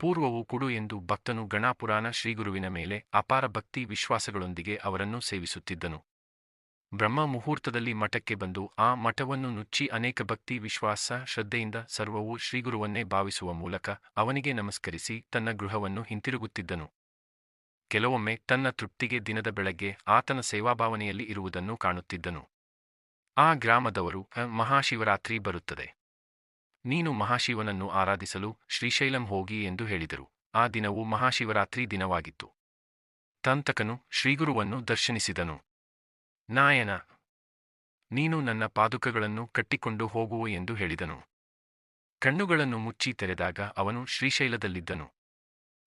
ಪೂರ್ವವು ಕುಡು ಎಂದು ಭಕ್ತನು ಗಣಾಪುರಾಣ ಶ್ರೀಗುರುವಿನ ಮೇಲೆ ಅಪಾರ ಭಕ್ತಿ ವಿಶ್ವಾಸಗಳೊಂದಿಗೆ ಅವರನ್ನು ಸೇವಿಸುತ್ತಿದ್ದನು. ಬ್ರಹ್ಮ ಮುಹೂರ್ತದಲ್ಲಿ ಮಠಕ್ಕೆ ಬಂದು ಆ ಮಠವನ್ನು ನುಚ್ಚಿ ಅನೇಕ ಭಕ್ತಿ ವಿಶ್ವಾಸ, ಶ್ರದ್ಧೆಯಿಂದ ಸರ್ವವೂ ಶ್ರೀಗುರುವನ್ನೇ ಭಾವಿಸುವ ಮೂಲಕ ಅವನಿಗೆ ನಮಸ್ಕರಿಸಿ ತನ್ನ ಗೃಹವನ್ನು ಹಿಂತಿರುಗುತ್ತಿದ್ದನು. ಕೆಲವೊಮ್ಮೆ ತನ್ನ ತೃಪ್ತಿಗೆ ದಿನದ ಬೆಳಗ್ಗೆ ಆತನ ಸೇವಾಭಾವನೆಯಲ್ಲಿ ಇರುವುದನ್ನು ಕಾಣುತ್ತಿದ್ದನು. ಆ ಗ್ರಾಮದವರು ಮಹಾಶಿವರಾತ್ರಿ ಬರುತ್ತದೆ. ನೀನು ಮಹಾಶಿವನನ್ನು ಆರಾಧಿಸಲು ಶ್ರೀಶೈಲಂ ಹೋಗಿ ಎಂದು ಹೇಳಿದರು. ಆ ದಿನವು ಮಹಾಶಿವರಾತ್ರಿ ದಿನವಾಗಿತ್ತು. ತಂತಕನು ಶ್ರೀಗುರುವನ್ನು ದರ್ಶನಿಸಿದನು. ನಾಯನ, ನೀನು ನನ್ನ ಪಾದುಕಗಳನ್ನು ಕಟ್ಟಿಕೊಂಡು ಹೋಗುವು ಎಂದು ಹೇಳಿದನು. ಕಣ್ಣುಗಳನ್ನು ಮುಚ್ಚಿ ತೆರೆದಾಗ ಅವನು ಶ್ರೀಶೈಲದಲ್ಲಿದ್ದನು.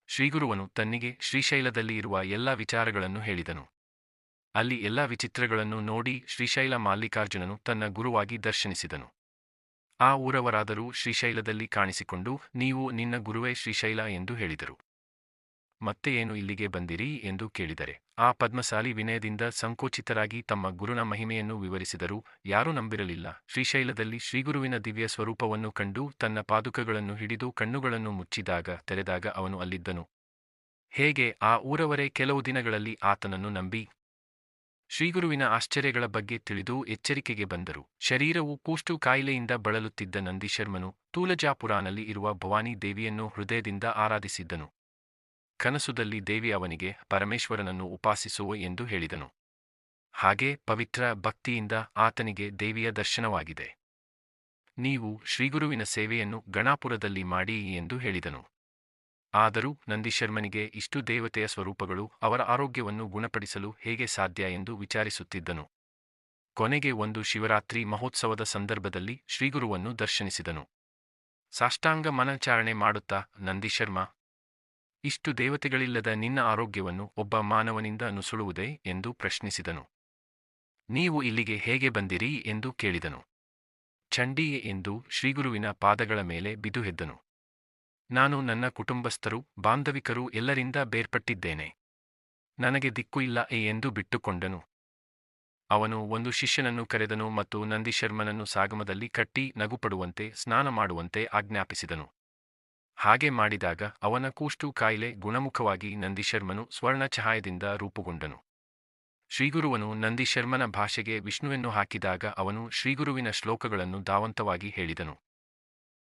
ಶ್ರೀಗುರುವನು ತನ್ನಿಗೆ ಶ್ರೀಶೈಲದಲ್ಲಿ ಇರುವ ಎಲ್ಲ ವಿಚಾರಗಳನ್ನು ಹೇಳಿದನು. ಅಲ್ಲಿ ಎಲ್ಲ ವಿಚಿತ್ರಗಳನ್ನು ನೋಡಿ ಶ್ರೀಶೈಲ ಮಲ್ಲಿಕಾರ್ಜುನನು ತನ್ನ ಗುರುವಾಗಿ ದರ್ಶನಿಸಿದನು. ಆ ಊರವರಾದರೂ ಶ್ರೀಶೈಲದಲ್ಲಿ ಕಾಣಿಸಿಕೊಂಡು ನೀವು ನಿನ್ನ ಗುರುವೇ ಶ್ರೀಶೈಲ ಎಂದು ಹೇಳಿದರು. ಮತ್ತೆ ಏನು ಇಲ್ಲಿಗೆ ಬಂದಿರಿ ಎಂದು ಕೇಳಿದರೆ, ಆ ಪದ್ಮಸಾಲಿ ವಿನಯದಿಂದ ಸಂಕೋಚಿತರಾಗಿ ತಮ್ಮ ಗುರುನ ಮಹಿಮೆಯನ್ನು ವಿವರಿಸಿದರು. ಯಾರೂ ನಂಬಿರಲಿಲ್ಲ. ಶ್ರೀಶೈಲದಲ್ಲಿ ಶ್ರೀಗುರುವಿನ ದಿವ್ಯ ಸ್ವರೂಪವನ್ನು ಕಂಡು ತನ್ನ ಪಾದುಕಗಳನ್ನು ಹಿಡಿದು ಕಣ್ಣುಗಳನ್ನು ಮುಚ್ಚಿದಾಗ ತೆರೆದಾಗ ಅವನು ಅಲ್ಲಿದ್ದನು. ಹೇಗೆ? ಆ ಊರವರೇ ಕೆಲವು ದಿನಗಳಲ್ಲಿ ಆತನನ್ನು ನಂಬಿ ಶ್ರೀಗುರುವಿನ ಆಶ್ಚರ್ಯಗಳ ಬಗ್ಗೆ ತಿಳಿದು ಎಚ್ಚರಿಕೆಗೆ ಬಂದರು. ಶರೀರವು ಕೂಷ್ಟು ಕಾಯಿಲೆಯಿಂದ ಬಳಲುತ್ತಿದ್ದ ನಂದಿಶರ್ಮನು ತೂಲಜಾಪುರಾನಲ್ಲಿ ಇರುವ ಭವಾನಿ ದೇವಿಯನ್ನು ಹೃದಯದಿಂದ ಆರಾಧಿಸಿದ್ದನು. ಕನಸುದಲ್ಲಿ ದೇವಿ ಅವನಿಗೆ, ಪರಮೇಶ್ವರನನ್ನು ಉಪಾಸಿಸುವ ಎಂದು ಹೇಳಿದನು. ಹಾಗೆ ಪವಿತ್ರ ಭಕ್ತಿಯಿಂದ ಆತನಿಗೆ ದೇವಿಯ ದರ್ಶನವಾಗಿದೆ. ನೀವು ಶ್ರೀಗುರುವಿನ ಸೇವೆಯನ್ನು ಗಣಾಪುರದಲ್ಲಿ ಮಾಡಿ ಎಂದು ಹೇಳಿದನು. ಆದರೂ ನಂದಿಶರ್ಮನಿಗೆ ಇಷ್ಟು ದೇವತೆಯ ಸ್ವರೂಪಗಳು ಅವರ ಆರೋಗ್ಯವನ್ನು ಗುಣಪಡಿಸಲು ಹೇಗೆ ಸಾಧ್ಯ ಎಂದು ವಿಚಾರಿಸುತ್ತಿದ್ದನು. ಕೊನೆಗೆ ಒಂದು ಶಿವರಾತ್ರಿ ಮಹೋತ್ಸವದ ಸಂದರ್ಭದಲ್ಲಿ ಶ್ರೀಗುರುವನ್ನು ದರ್ಶನಿಸಿದನು. ಸಾಷ್ಟಾಂಗ ಮನಚಾರಣೆ ಮಾಡುತ್ತಾ, ನಂದಿಶರ್ಮ, ಇಷ್ಟು ದೇವತೆಗಳಿಲ್ಲದ ನಿನ್ನ ಆರೋಗ್ಯವನ್ನು ಒಬ್ಬ ಮಾನವನಿಂದ ನುಸುಳುವುದೇ? ಎಂದು ಪ್ರಶ್ನಿಸಿದನು. ನೀವು ಇಲ್ಲಿಗೆ ಹೇಗೆ ಬಂದಿರಿ? ಎಂದು ಕೇಳಿದನು. ಚಂಡಿಯೇ ಎಂದು ಶ್ರೀಗುರುವಿನ ಪಾದಗಳ ಮೇಲೆ ಬಿದುಹೆದ್ದನು. ನಾನು ನನ್ನ ಕುಟುಂಬಸ್ಥರು, ಬಾಂಧವಿಕರು ಎಲ್ಲರಿಂದ ಬೇರ್ಪಟ್ಟಿದ್ದೇನೆ. ನನಗೆ ದಿಕ್ಕು ಇಲ್ಲ ಎ ಎಂದು ಬಿಟ್ಟುಕೊಂಡನು. ಅವನು ಒಂದು ಶಿಷ್ಯನನ್ನು ಕರೆದನು ಮತ್ತು ನಂದಿಶರ್ಮನನ್ನು ಸಾಗಮದಲ್ಲಿ ಕಟ್ಟಿ ನಗುಪಡುವಂತೆ, ಸ್ನಾನ ಮಾಡುವಂತೆ ಆಜ್ಞಾಪಿಸಿದನು. ಹಾಗೆ ಮಾಡಿದಾಗ ಅವನ ಕೂಷ್ಟು ಕಾಯಿಲೆ ಗುಣಮುಖವಾಗಿ ನಂದಿಶರ್ಮನು ಸ್ವರ್ಣ ಛಾಯದಿಂದ ರೂಪುಗೊಂಡನು. ಶ್ರೀಗುರುವನು ನಂದಿಶರ್ಮನ ಭಾಷೆಗೆ ವಿಷ್ಣುವನ್ನು ಹಾಕಿದಾಗ ಅವನು ಶ್ರೀಗುರುವಿನ ಶ್ಲೋಕಗಳನ್ನು ಧಾವಂತವಾಗಿ ಹೇಳಿದನು.